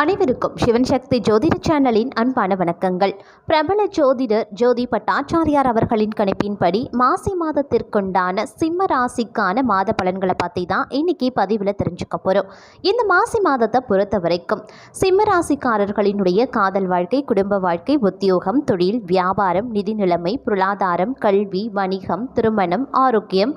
அனைவருக்கும் சிவன் சக்தி ஜோதிட சேனலின் அன்பான வணக்கங்கள். பிரபல ஜோதிடர் ஜோதி பட்டாச்சாரியார் அவர்களின் கணிப்பின்படி மாசி மாதத்திற்குண்டான சிம்ம ராசிக்கான மாத பலன்களை பற்றி தான் இன்னைக்கு பதிவில் தெரிஞ்சுக்க போகிறோம் இந்த மாசி மாதத்தை பொறுத்த வரைக்கும் சிம்ம ராசிக்காரர்களினுடைய காதல் வாழ்க்கை குடும்ப வாழ்க்கை உத்தியோகம் தொழில் வியாபாரம் நிதி நிலைமை பொருளாதாரம் கல்வி வணிகம் திருமணம் ஆரோக்கியம்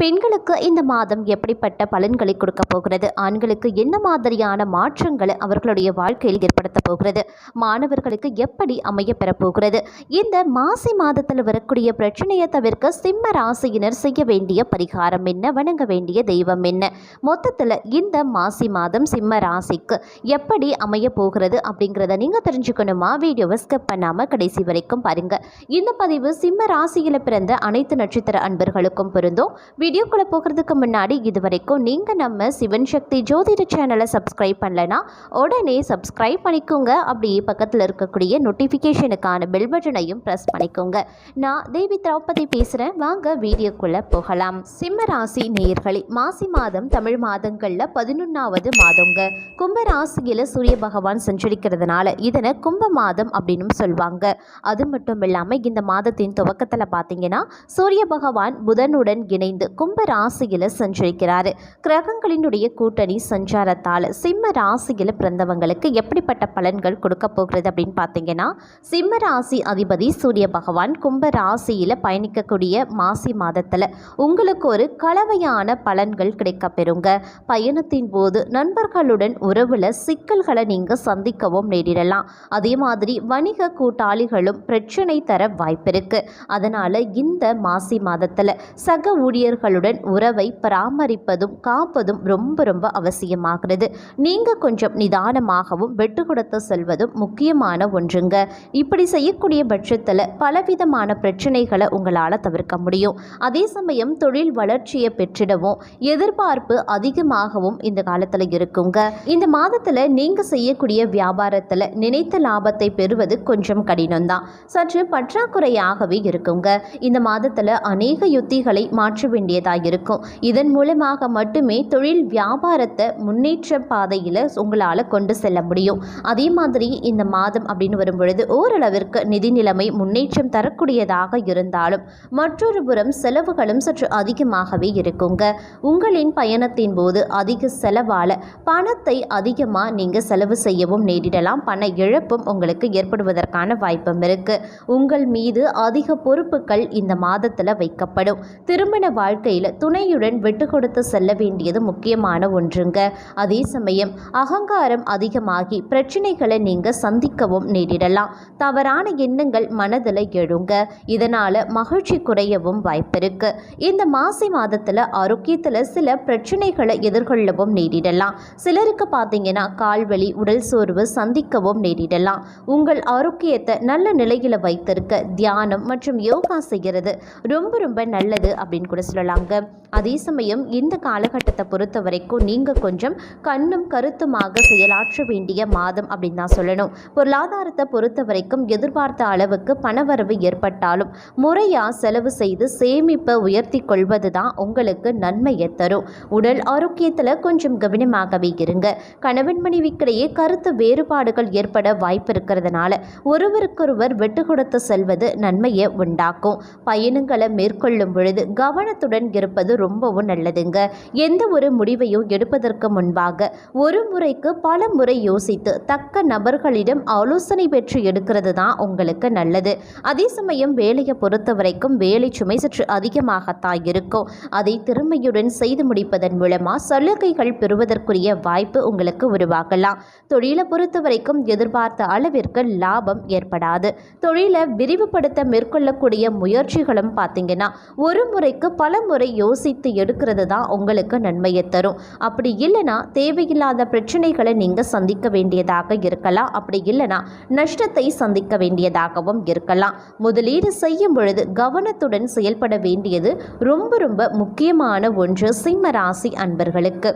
பெண்களுக்கு இந்த மாதம் எப்படிப்பட்ட பலன்களை கொடுக்க போகிறது? ஆண்களுக்கு என்ன மாதிரியான மாற்றங்களை அவர்களுடைய வாழ்க்கையில் ஏற்படுத்த போகிறது? மாணவர்களுக்கு எப்படி அமைய போகிறது? இந்த மாசி மாதத்தில் வரக்கூடிய பிரச்சனையை தவிர்க்க சிம்ம ராசியினர் செய்ய வேண்டிய பரிகாரம் என்ன? வணங்க வேண்டிய தெய்வம் என்ன? மொத்தத்தில் இந்த மாசி மாதம் சிம்ம ராசிக்கு எப்படி அமைய போகிறது அப்படிங்கிறத நீங்கள் தெரிஞ்சுக்கணுமா? வீடியோவை ஸ்கிப் பண்ணாமல் கடைசி வரைக்கும் பாருங்கள் இந்த பதிவு சிம்ம ராசியில் பிறந்த அனைத்து நட்சத்திர அன்பர்களுக்கும் பொருந்தும். வீடியோக்குள்ளே போகிறதுக்கு முன்னாடி இது வரைக்கும் நீங்கள் நம்ம சிவன் சக்தி ஜோதிட சேனலை சப்ஸ்கிரைப் பண்ணலைன்னா உடனே சப்ஸ்கிரைப் பண்ணிக்கோங்க. அப்படியே பக்கத்தில் இருக்கக்கூடிய நோட்டிஃபிகேஷனுக்கான பெல் பட்டனையும் ப்ரெஸ் பண்ணிக்கோங்க. நான் தேவி திரௌபதி பேசுகிறேன் வாங்க வீடியோக்குள்ளே போகலாம். சிம்ம ராசி நேயர்களே மாசி மாதம் தமிழ் மாதங்களில் பதினொன்றாவது மாதங்க. கும்ப ராசியில் சூரிய பகவான் சஞ்சரிக்கிறதுனால இதனை கும்ப மாதம் அப்படின்னு சொல்லுவாங்க அது மட்டும் இல்லாமல் இந்த மாதத்தின் துவக்கத்தில் பார்த்தீங்கன்னா சூரிய பகவான் புதனுடன் இணைந்து கும்ப ராசியில் சஞ்சரிக்கிறாரு கிரகங்களினுடைய கூட்டணி சஞ்சாரத்தால் சிம்ம ராசியில் பிறந்தவங்களுக்கு எப்படிப்பட்ட பலன்கள் கொடுக்க போகிறது அப்படின்னு பார்த்தீங்கன்னா சிம்ம ராசி அதிபதி சூரிய பகவான் கும்ப ராசியில் பயணிக்கக்கூடிய மாசி மாதத்தில் உங்களுக்கு ஒரு கலவையான பலன்கள் கிடைக்க பெறுங்க. பயணத்தின் போது நண்பர்களுடன் உறவில் சிக்கல்களை நீங்கள் சந்திக்கவும் நேரிடலாம். அதே மாதிரி வணிக கூட்டாளிகளும் பிரச்சனை தர வாய்ப்பிருக்கு அதனால் இந்த மாசி மாதத்தில் சக ஊழியர்கள் ஊழியர்களுடன் உறவை பராமரிப்பதும் காப்பதும் ரொம்ப ரொம்ப அவசியமாகிறது. நீங்கள் கொஞ்சம் நிதானமாகவும் வெட்டு கொடுத்து செல்வதும் முக்கியமான ஒன்றுங்க. இப்படி செய்யக்கூடிய பட்சத்தில் பலவிதமான பிரச்சனைகளை உங்களால் தவிர்க்க முடியும். அதே சமயம் தொழில் வளர்ச்சியை பெற்றிடவும் எதிர்பார்ப்பு அதிகமாகவும் இந்த காலத்தில் இருக்குங்க. இந்த மாதத்தில் நீங்கள் செய்யக்கூடிய வியாபாரத்தில் நினைத்த லாபத்தை பெறுவது கொஞ்சம் கடினம்தான். சற்று பற்றாக்குறையாகவே இருக்குங்க. இந்த மாதத்தில் அநேக யுத்திகளை மாற்ற வேண்டியதாக இருக்கும் இதன் மூலமாக மட்டுமே தொழில் வியாபாரத்தை முன்னேற்ற பாதையில் உங்களால் கொண்டு செல்ல முடியும். அதே மாதிரி இந்த மாதம் அப்படின்னு வரும் பொழுது ஓரளவிற்கு நிதி நிலைமை முன்னேற்றம் தரக்கூடியதாக இருந்தாலும் மற்றொரு புறம் செலவுகளும் சற்று அதிகமாகவே இருக்குங்க. உங்களின் பயணத்தின் போது அதிக செலவால் பணத்தை அதிகமாக நீங்கள் செலவு செய்யவும் நேரிடலாம். பண இழப்பும் உங்களுக்கு ஏற்படுவதற்கான வாய்ப்பும் இருக்கு. உங்கள் மீது அதிக பொறுப்புகள் இந்த மாதத்தில் வைக்கப்படும். திருமண வாழ்க்கை வாழ்க்கையில் துணையுடன் விட்டு கொடுத்து செல்ல வேண்டியது முக்கியமான ஒன்றுங்க. அதே சமயம் அகங்காரம் அதிகமாகி பிரச்சனைகளை நீங்கள் சந்திக்கவும் நேரிடலாம். தவறான எண்ணங்கள் மனதில் எழுங்க. இதனால் மகிழ்ச்சி குறையவும் வாய்ப்பிருக்கு இந்த மாசி மாதத்தில் ஆரோக்கியத்தில் சில பிரச்சனைகளை எதிர்கொள்ளவும் நேரிடலாம். சிலருக்கு பார்த்தீங்கன்னா கால்வலி உடல் சோர்வு சந்திக்கவும் நேரிடலாம். உங்கள் ஆரோக்கியத்தை நல்ல நிலையில் வைத்திருக்க தியானம் மற்றும் யோகா செய்கிறது ரொம்ப ரொம்ப நல்லது அப்படின்னு கூட சொல்லலாம். சொல்லலாங்க அதே சமயம் இந்த காலகட்டத்தை பொறுத்த வரைக்கும் நீங்கள் கொஞ்சம் கண்ணும் கருத்துமாக செயலாற்ற வேண்டிய மாதம் அப்படின்னு தான் சொல்லணும். பொருளாதாரத்தை பொறுத்த வரைக்கும் எதிர்பார்த்த அளவுக்கு பணவரவு ஏற்பட்டாலும் முறையாக செலவு செய்து சேமிப்பை உயர்த்தி கொள்வது தான் உங்களுக்கு நன்மையை தரும். உடல் ஆரோக்கியத்தில் கொஞ்சம் கவனமாகவே இருங்க. கணவன் மனைவிக்கிடையே கருத்து வேறுபாடுகள் ஏற்பட வாய்ப்பு இருக்கிறதுனால ஒருவருக்கொருவர் வெட்டு கொடுத்து செல்வது நன்மையை உண்டாக்கும். பயணங்களை மேற்கொள்ளும் பொழுது கவனத்துடன் இருப்பது ரொம்பவும் நல்லதுங்க. எந்த ஒரு முடிவையும் எடுப்பதற்கு முன்பாக ஒரு முறைக்கு பல முறை யோசித்து தக்க நபர்களிடம் ஆலோசனை பெற்று எடுக்கிறது தான் உங்களுக்கு நல்லது. அதே சமயம் வேலையை பொறுத்த வரைக்கும் வேலை சுமை சற்று அதிகமாகத்தான் இருக்கும். அதை திறமையுடன் செய்து முடிப்பதன் மூலமாக சலுகைகள் பெறுவதற்குரிய வாய்ப்பு உங்களுக்கு உருவாகலாம். தொழிலை பொறுத்த வரைக்கும் எதிர்பார்த்த அளவிற்கு லாபம் ஏற்படாது. தொழிலை விரிவுபடுத்த மேற்கொள்ளக்கூடிய முயற்சிகளும் பார்த்தீங்கன்னா ஒரு முறைக்கு பல முறை யோசித்து எடுக்கிறது தான் உங்களுக்கு நன்மையை தரும். அப்படி இல்லைனா தேவையில்லாத பிரச்சனைகளை நீங்கள் சந்திக்க வேண்டியதாக இருக்கலாம். அப்படி இல்லைனா நஷ்டத்தை சந்திக்க வேண்டியதாகவும் இருக்கலாம். முதலீடு செய்யும் பொழுது கவனத்துடன் செயல்பட வேண்டியது ரொம்ப ரொம்ப முக்கியமான ஒன்று. சிம்ம ராசி அன்பர்களுக்கு.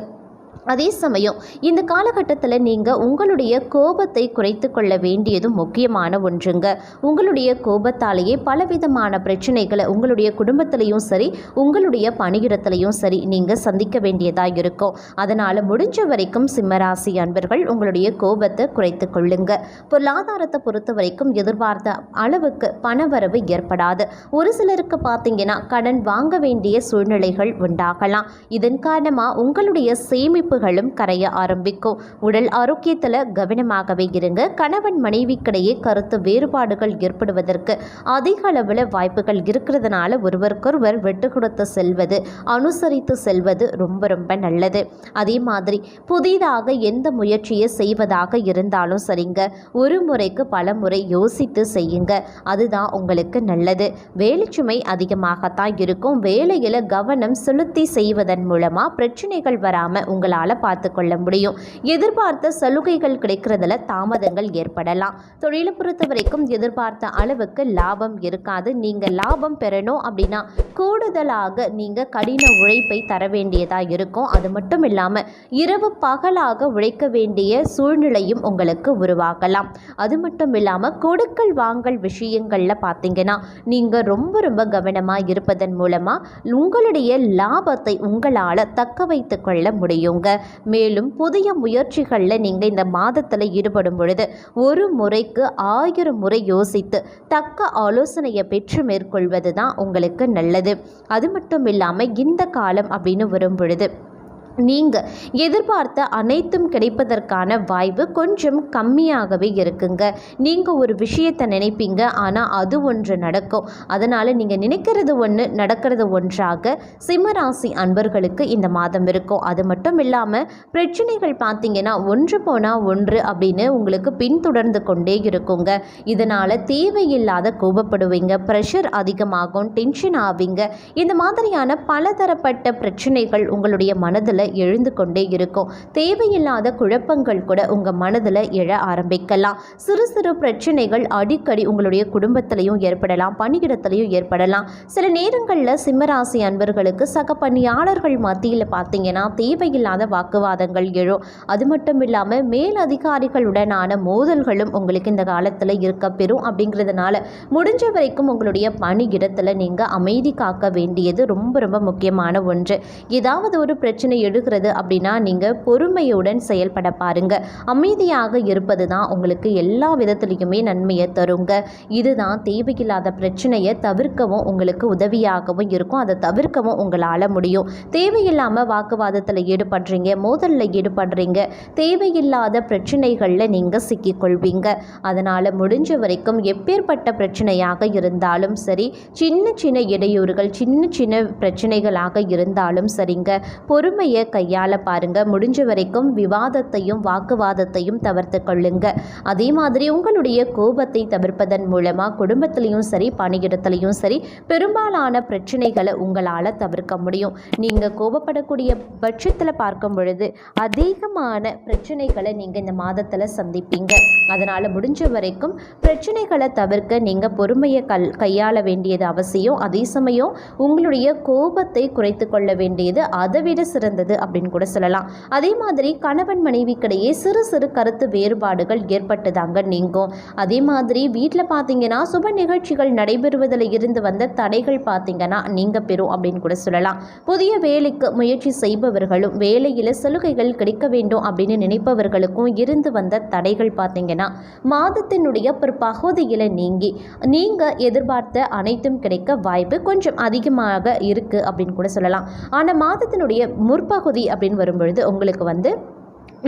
அதே சமயம் இந்த காலகட்டத்தில் நீங்கள் உங்களுடைய கோபத்தை குறைத்து கொள்ள வேண்டியதும் முக்கியமான ஒன்றுங்க. உங்களுடைய கோபத்தாலேயே பலவிதமான பிரச்சனைகளை உங்களுடைய குடும்பத்திலையும் சரி உங்களுடைய பணியிடத்திலையும் சரி நீங்கள் சந்திக்க வேண்டியதாக இருக்கும். அதனால் முடிஞ்ச வரைக்கும் சிம்மராசி அன்பர்கள் உங்களுடைய கோபத்தை குறைத்து கொள்ளுங்க. பொருளாதாரத்தை பொறுத்த வரைக்கும் எதிர்பார்த்த அளவுக்கு பணவரவு ஏற்படாது. ஒரு சிலருக்கு பார்த்தீங்கன்னா கடன் வாங்க வேண்டிய சூழ்நிலைகள் உண்டாகலாம். இதன் காரணமாக உங்களுடைய சேமிப்பு உறவுகளும் கரைய ஆரம்பிக்கும். உடல் ஆரோக்கியத்தில் கவனமாகவே இருங்க. கணவன் மனைவிக்கிடையே கருத்து வேறுபாடுகள் ஏற்படுவதற்கு அதிக அளவில் வாய்ப்புகள் இருக்கிறதுனால ஒருவருக்கொருவர் விட்டு கொடுத்து செல்வது அனுசரித்து செல்வது ரொம்ப ரொம்ப நல்லது. அதே மாதிரி புதிதாக எந்த முயற்சியை செய்வதாக இருந்தாலும் சரிங்க. ஒரு முறைக்கு பல முறை யோசித்து செய்யுங்க. அதுதான் உங்களுக்கு நல்லது. வேலைச்சுமை அதிகமாகத்தான் இருக்கும். வேலையில் கவனம் செலுத்தி செய்வதன் மூலமாக பிரச்சனைகள் வராமல் உங்களால் பார்த்து கொள்ள முடியும். எதிர்பார்த்த சலுகைகள் கிடைக்கிறதுல தாமதங்கள் ஏற்படலாம். தொழிலை பொறுத்த வரைக்கும் எதிர்பார்த்த அளவுக்கு லாபம் இருக்காது. நீங்கள் லாபம் பெறணும் அப்படின்னா கூடுதலாக நீங்கள் கடின உழைப்பை தர வேண்டியதாக இருக்கும். அது மட்டும் இல்லாமல் இரவு பகலாக உழைக்க வேண்டிய சூழ்நிலையும் உங்களுக்கு உருவாகலாம். அது மட்டும் இல்லாமல் கொடுக்கல் வாங்கல் விஷயங்களில் பார்த்தீங்கன்னா நீங்கள் ரொம்ப ரொம்ப கவனமாக இருப்பதன் மூலமாக உங்களுடைய லாபத்தை உங்களால் தக்க வைத்து கொள்ள முடியுங்க. மேலும் புதிய முயற்சிகளில் நீங்கள் இந்த மாதத்தில் ஈடுபடும் பொழுது ஒரு முறைக்கு ஆயிரம் முறை யோசித்து தக்க ஆலோசனையை பெற்று மேற்கொள்வது தான் உங்களுக்கு நல்லது. அது மட்டும் இல்லாமல் இந்த காலம் அப்படின்னு வரும் பொழுது நீங்கள் எதிர்பார்த்த அனைத்தும் கிடைப்பதற்கான வாய்ப்பு கொஞ்சம் கம்மியாகவே இருக்குங்க. நீங்கள் ஒரு விஷயத்தை நினைப்பீங்க ஆனால் அது ஒன்று நடக்கும். அதனால் நீங்கள் நினைக்கிறது ஒன்று நடக்கிறது ஒன்றாக சிம்மராசி அன்பர்களுக்கு இந்த மாதம் இருக்கும். அது மட்டும் இல்லாமல் பிரச்சனைகள் பார்த்தீங்கன்னா ஒன்று போனால் ஒன்று அப்படின்னு உங்களுக்கு பின்தொடர்ந்து கொண்டே இருக்குங்க. இதனால் தேவையில்லாத கோபப்படுவீங்க ப்ரெஷர் அதிகமாகும் டென்ஷன் ஆவீங்க. இந்த மாதிரியான பலதரப்பட்ட பிரச்சனைகள் உங்களுடைய மனதில் எழுந்து கொண்டே இருக்கும். தேவையில்லாத குழப்பங்கள் கூட உங்கள் மனதில் எழ ஆரம்பிக்கலாம். சிறு சிறு பிரச்சனைகள் அடிக்கடி உங்களுடைய குடும்பத்திலையும் ஏற்படலாம் பணியிடத்திலையும் ஏற்படலாம். சில நேரங்களில் சிம்மராசி அன்பர்களுக்கு சக பணியாளர்கள் மத்தியில் பார்த்தீங்கன்னா தேவையில்லாத வாக்குவாதங்கள் எழும். அது மட்டும் இல்லாமல் மேல் அதிகாரிகளுடனான மோதல்களும் உங்களுக்கு இந்த காலத்தில் இருக்க பெறும். அப்படிங்கிறதுனால முடிஞ்ச வரைக்கும் உங்களுடைய பணியிடத்தில் நீங்கள் அமைதி காக்க வேண்டியது ரொம்ப ரொம்ப முக்கியமான ஒன்று. ஏதாவது ஒரு பிரச்சனை எழுகிறது அப்படின்னா நீங்கள் பொறுமையுடன் செயல்பட பாருங்க. அமைதியாக இருப்பது தான் உங்களுக்கு எல்லா விதத்துலேயுமே நன்மையை தருங்க. இதுதான் தேவையில்லாத பிரச்சனையை தவிர்க்கவும் உங்களுக்கு உதவியாகவும் இருக்கும். அதை தவிர்க்கவும் உங்களால் முடியும். தேவையில்லாமல் வாக்குவாதத்தில் ஈடுபடுறீங்க மோதலில் ஈடுபடுறீங்க தேவையில்லாத பிரச்சனைகளில் நீங்கள் சிக்கிக்கொள்வீங்க. அதனால் முடிஞ்ச வரைக்கும் எப்பேற்பட்ட பிரச்சனையாக இருந்தாலும் சரி சின்ன சின்ன இடையூறுகள் சின்ன சின்ன பிரச்சனைகளாக இருந்தாலும் சரிங்க. பொறுமையை கையாள பாருங்க. முடிஞ்ச வரைக்கும் விவாதத்தையும் வாக்குவாதத்தையும் தவிர்த்து கொள்ளுங்க. அதே மாதிரி உங்களுடைய கோபத்தை தவிர்ப்பதன் மூலமாக குடும்பத்திலையும் சரி பணியிடத்துலையும் சரி பெரும்பாலான பிரச்சனைகளை உங்களால் தவிர்க்க முடியும். நீங்கள் கோபப்படக்கூடிய பட்சத்தில் பார்க்கும் பொழுது அதிகமான பிரச்சனைகளை நீங்கள் இந்த மாதத்தில் சந்திப்பீங்க. அதனால் முடிஞ்ச வரைக்கும் பிரச்சனைகளை தவிர்க்க நீங்கள் பொறுமையை கல் கையாள வேண்டியது அவசியம். அதே சமயம் உங்களுடைய கோபத்தை குறைத்து கொள்ள வேண்டியது அதை விட சிறந்தது. அப்படின்னு கூட சொல்லலாம். அதே மாதிரி கணவன் மனைவிக்கிடையே சிறு சிறு கருத்து வேறுபாடுகள் ஏற்பட்டுதாங்க நீங்கும். அதே மாதிரி வீட்டில் பார்த்தீங்கன்னா சுப நிகழ்ச்சிகள் நடைபெறுவதில் இருந்து வந்த தடைகள் பார்த்தீங்கன்னா நீங்க பெறும் அப்படின்னு கூட சொல்லலாம். புதிய வேலைக்கு முயற்சி செய்பவர்களும் வேலையில் சலுகைகள் கிடைக்க வேண்டும் அப்படின்னு நினைப்பவர்களுக்கும் இருந்து வந்த தடைகள் பார்த்தீங்கன்னா மாதத்தினுடைய ஒரு பகுதியில் நீங்கி நீங்கள் எதிர்பார்த்த அனைத்தும் கிடைக்க வாய்ப்பு கொஞ்சம் அதிகமாக இருக்குது அப்படின்னு கூட சொல்லலாம். ஆனால் மாதத்தினுடைய பகுதி அப்படின்னு வரும்பொழுது உங்களுக்கு வந்து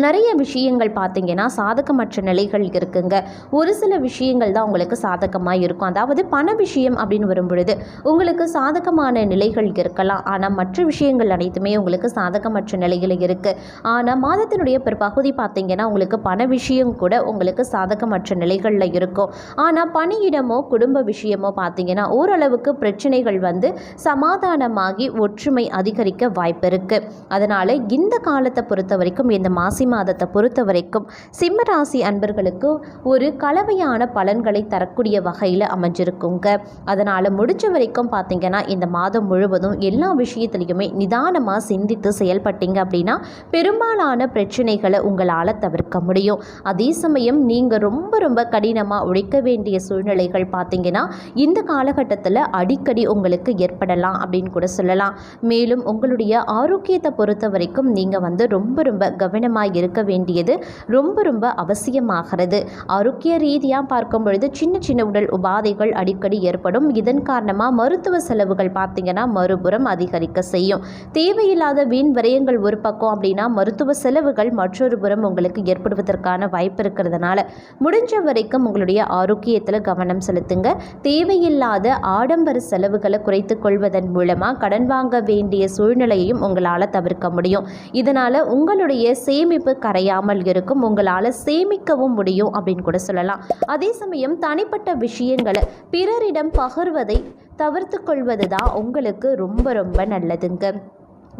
நிறைய விஷயங்கள் பார்த்தீங்கன்னா சாதகமற்ற நிலைகள் இருக்குங்க. ஒரு சில விஷயங்கள் தான் உங்களுக்கு சாதகமாக இருக்கும். அதாவது பண விஷயம் அப்படின்னு வரும்பொழுது உங்களுக்கு சாதகமான நிலைகள் இருக்கலாம். ஆனால் மற்ற விஷயங்கள் அனைத்துமே உங்களுக்கு சாதகமற்ற நிலையில் இருக்குது ஆனால் மாதத்தினுடைய பிற்பகுதி பார்த்தீங்கன்னா உங்களுக்கு பண விஷயம் கூட உங்களுக்கு சாதகமற்ற நிலைகளில் இருக்கும். ஆனால் பணியிடமோ குடும்ப விஷயமோ பார்த்தீங்கன்னா ஓரளவுக்கு பிரச்சனைகள் வந்து சமாதானமாகி ஒற்றுமை அதிகரிக்க வாய்ப்பு இருக்குது அதனால் இந்த காலத்தை பொறுத்த வரைக்கும் இந்த மாசி ராசி மாதத்தை பொறுத்த வரைக்கும் சிம்ம ராசி அன்பர்களுக்கு ஒரு கலவையான பலன்களை தரக்கூடிய வகையில் அமைஞ்சிருக்குங்க. அதனால் முடிஞ்ச வரைக்கும் பார்த்தீங்கன்னா இந்த மாதம் முழுவதும் எல்லா விஷயத்துலையுமே நிதானமாக சிந்தித்து செயல்பட்டீங்க அப்படின்னா பெரும்பாலான பிரச்சனைகளை உங்களால் தவிர்க்க முடியும். அதே சமயம் நீங்கள் ரொம்ப ரொம்ப கடினமாக உழைக்க வேண்டிய சூழ்நிலைகள் பார்த்தீங்கன்னா இந்த காலகட்டத்தில் அடிக்கடி உங்களுக்கு ஏற்படலாம் அப்படின்னு கூட சொல்லலாம். மேலும் உங்களுடைய ஆரோக்கியத்தை பொறுத்த வரைக்கும் நீங்கள் வந்து ரொம்ப ரொம்ப கவனமாக இருக்க வேண்டியது ரொம்ப ரொம்ப அவசியமாகிறது. ஆரோக்கிய ரீதியாக பார்க்கும் பொழுது சின்ன சின்ன உடல் உபாதைகள் அடிக்கடி ஏற்படும். இதன் காரணமாக மருத்துவ செலவுகள் பார்த்தீங்கன்னா மறுபுறம் அதிகரிக்க செய்யும். தேவையில்லாத வீண் விரயங்கள் ஒரு பக்கம் அப்படின்னா மருத்துவ செலவுகள் மற்றொரு புறம் உங்களுக்கு ஏற்படுவதற்கான வாய்ப்பு இருக்கிறதுனால முடிஞ்ச வரைக்கும் உங்களுடைய ஆரோக்கியத்தில் கவனம் செலுத்துங்க. தேவையில்லாத ஆடம்பர செலவுகளை குறைத்து கொள்வதன் மூலமாக கடன் வாங்க வேண்டிய சூழ்நிலையையும் உங்களால் தவிர்க்க முடியும். இதனால் உங்களுடைய சேமிப்பு கரையாமல் இருக்கும் உங்களால் சேமிக்கவும் முடியும் அப்படின்னு கூட சொல்லலாம். அதே சமயம் தனிப்பட்ட விஷயங்களை பிறரிடம் பகிர்வதை தவிர்த்து கொள்வது தான் உங்களுக்கு ரொம்ப ரொம்ப நல்லதுங்க.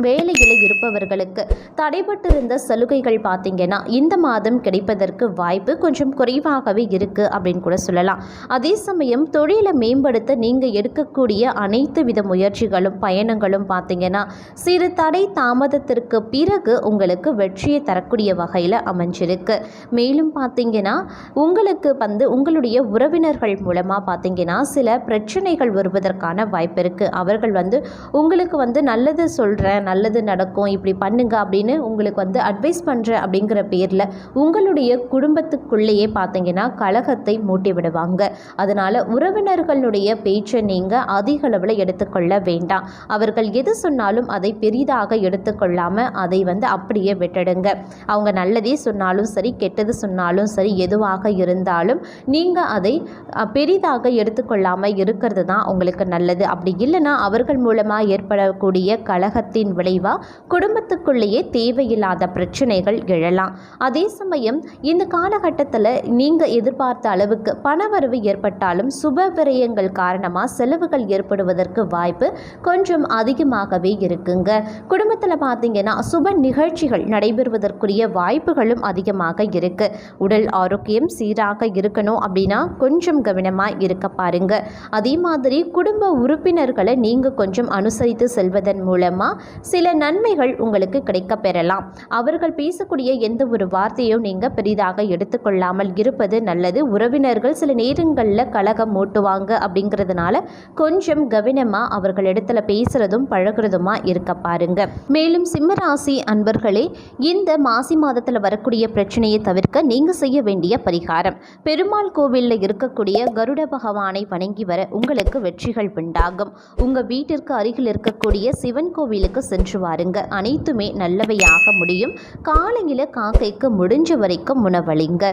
வேலையில் இருப்பவர்களுக்கு தடைபட்டிருந்த சலுகைகள் பார்த்தீங்கன்னா இந்த மாதம் கிடைப்பதற்கு வாய்ப்பு கொஞ்சம் குறைவாகவே இருக்குது அப்படின்னு கூட சொல்லலாம். அதே சமயம் தொழிலை மேம்படுத்த நீங்கள் எடுக்கக்கூடிய அனைத்து வித முயற்சிகளும் பயணங்களும் பார்த்தீங்கன்னா சிறு தடை தாமதத்திற்கு பிறகு உங்களுக்கு வெற்றியை தரக்கூடிய வகையில் அமைஞ்சிருக்கு. மேலும் பார்த்தீங்கன்னா உங்களுக்கு வந்து உங்களுடைய உறவினர்கள் மூலமாக பார்த்தீங்கன்னா சில பிரச்சனைகள் வருவதற்கான வாய்ப்பு இருக்குது அவர்கள் வந்து உங்களுக்கு வந்து நல்லது சொல்கிறேன் நல்லது நடக்கும் இப்படி பண்ணுங்க அப்படின்னு உங்களுக்கு வந்து அட்வைஸ் பண்ணுறேன் அப்படிங்கிற பேரில் உங்களுடைய குடும்பத்துக்குள்ளேயே பார்த்தீங்கன்னா கழகத்தை மூட்டி விடுவாங்க. அதனால் உறவினர்களுடைய பேச்சை நீங்கள் அதிக அளவில் எடுத்துக்கொள்ள வேண்டாம். அவர்கள் எது சொன்னாலும் அதை பெரிதாக எடுத்துக்கொள்ளாமல் அதை வந்து அப்படியே விட்டுடுங்க. அவங்க நல்லதே சொன்னாலும் சரி கெட்டது சொன்னாலும் சரி எதுவாக இருந்தாலும் நீங்கள் அதை பெரிதாக எடுத்துக்கொள்ளாமல் இருக்கிறது தான் உங்களுக்கு நல்லது. அப்படி இல்லைன்னா அவர்கள் மூலமாக ஏற்படக்கூடிய கழகத்தின் கலகத்தின் விளைவாக குடும்பத்துக்குள்ளேயே தேவையில்லாத பிரச்சனைகள் எழலாம். அதே சமயம் இந்த காலகட்டத்தில் நீங்கள் எதிர்பார்த்த அளவுக்கு பணவரவு ஏற்பட்டாலும் சுப விரயங்கள் காரணமாக செலவுகள் ஏற்படுவதற்கு வாய்ப்பு கொஞ்சம் அதிகமாகவே இருக்குங்க. குடும்பத்தில் பார்த்தீங்கன்னா சுப நிகழ்ச்சிகள் நடைபெறுவதற்குரிய வாய்ப்புகளும் அதிகமாக இருக்கு. உடல் ஆரோக்கியம் சீராக இருக்கணும் அப்படின்னா கொஞ்சம் கவனமாக இருக்க பாருங்க. அதே மாதிரி குடும்ப உறுப்பினர்களை நீங்கள் கொஞ்சம் அனுசரித்து செல்வதன் மூலமாக சில நன்மைகள் உங்களுக்கு கிடைக்க பெறலாம். அவர்கள் பேசக்கூடிய எந்த ஒரு வார்த்தையும் நீங்கள் பெரிதாக எடுத்துக்கொள்ளாமல் இருப்பது நல்லது. உறவினர்கள் சில நேரங்களில் கழகம் மூட்டுவாங்க அப்படிங்கிறதுனால கொஞ்சம் கவனமாக அவர்களிடத்துல பேசுகிறதும் பழகுறதுமா இருக்க பாருங்க. மேலும் சிம்மராசி அன்பர்களே இந்த மாசி மாதத்தில் வரக்கூடிய பிரச்சனையை தவிர்க்க நீங்கள் செய்ய வேண்டிய பரிகாரம். பெருமாள் கோவிலில் இருக்கக்கூடிய கருட பகவானை வணங்கி வர உங்களுக்கு வெற்றிகள் உண்டாகும். உங்கள் வீட்டிற்கு அருகில் இருக்கக்கூடிய சிவன் கோவிலுக்கு சென்று வாருங்க. அனைத்துமே நல்லவையாக முடியும். காலையில் காக்கைக்கு முடிஞ்ச வரைக்கும் உணவளிங்க.